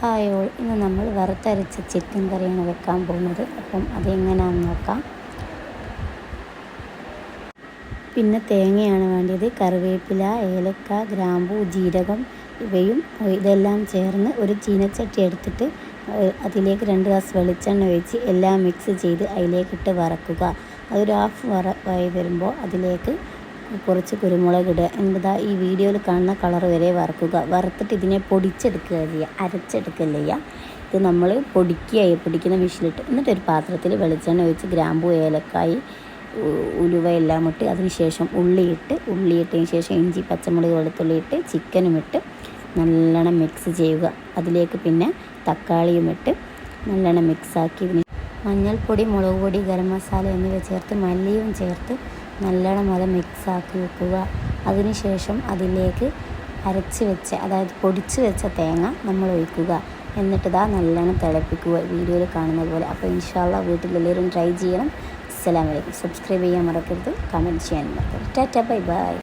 Hi all ഇന്ന് നമ്മൾ വറുത്തരച്ച ചിക്കൻ കറിയാണ് വെക്കാൻ പോകുന്നത്. അപ്പം അതെങ്ങനെയാണെന്ന് നോക്കാം. പിന്നെ തേങ്ങയാണ് വേണ്ടത്. കറിവേപ്പില ഏലക്ക ഗ്രാമ്പു ജീരകം ഇവയും ഇതെല്ലാം ചേർന്ന് ഒരു ചീനച്ചട്ടി എടുത്തിട്ട് അതിലേക്ക് രണ്ട് ഗ്ലാസ് വെളിച്ചെണ്ണ ഒഴിച്ച് എല്ലാം മിക്സ് ചെയ്ത് അതിലേക്കിട്ട് വറക്കുക. അതൊരു ഹാഫ് വറ വരുമ്പോൾ അതിലേക്ക് കുറച്ച് കുരുമുളക് ഇടുക. എന്താ ഈ വീഡിയോയിൽ കാണുന്ന കളർ വരെ വറക്കുക. വറുത്തിട്ട് ഇതിനെ പൊടിച്ചെടുക്കുക ചെയ്യുക അരച്ചെടുക്കുകയല്ല ചെയ്യുക ഇത് നമ്മൾ പൊടിക്കുക പൊടിക്കുന്ന മെഷീനിലിട്ട് എന്നിട്ട് ഒരു പാത്രത്തിൽ വെളിച്ചെണ്ണ ഒഴിച്ച് ഗ്രാമ്പു ഏലക്കായി ഉലുവ എല്ലാം ഇട്ട് അതിനുശേഷം ഉള്ളിയിട്ട് ഉള്ളിയിട്ടതിന് ശേഷം ഇഞ്ചി പച്ചമുളക് വെളുത്തുള്ളി ഇട്ട് ചിക്കനും ഇട്ട് നല്ലോണം മിക്സ് ചെയ്യുക. അതിലേക്ക് പിന്നെ തക്കാളിയും ഇട്ട് നല്ലോണം മിക്സാക്കി ഇതിന് മഞ്ഞൾപ്പൊടി മുളക് പൊടി ഗരം മസാല എന്നിവ ചേർത്ത് മല്ലിയും ചേർത്ത് നല്ലോണം അത് മിക്സാക്കി വെക്കുക. അതിനുശേഷം അതിലേക്ക് അരച്ച് വെച്ച അതായത് പൊടിച്ച് വെച്ച തേങ്ങ നമ്മൾ ഒഴിക്കുക. എന്നിട്ട് ഇതാ നല്ലോണം തിളപ്പിക്കുക വീഡിയോയിൽ കാണുന്ന പോലെ. അപ്പോൾ ഇൻഷാല്ല വീട്ടിലെല്ലാവരും ട്രൈ ചെയ്യണം. അസ്സലാമലൈക്കും സബ്സ്ക്രൈബ് ചെയ്യാൻ മറക്കരുത്. കമന്റ് ചെയ്യാൻ മറക്കരുത്. ടാറ്റ ബൈ ബൈ.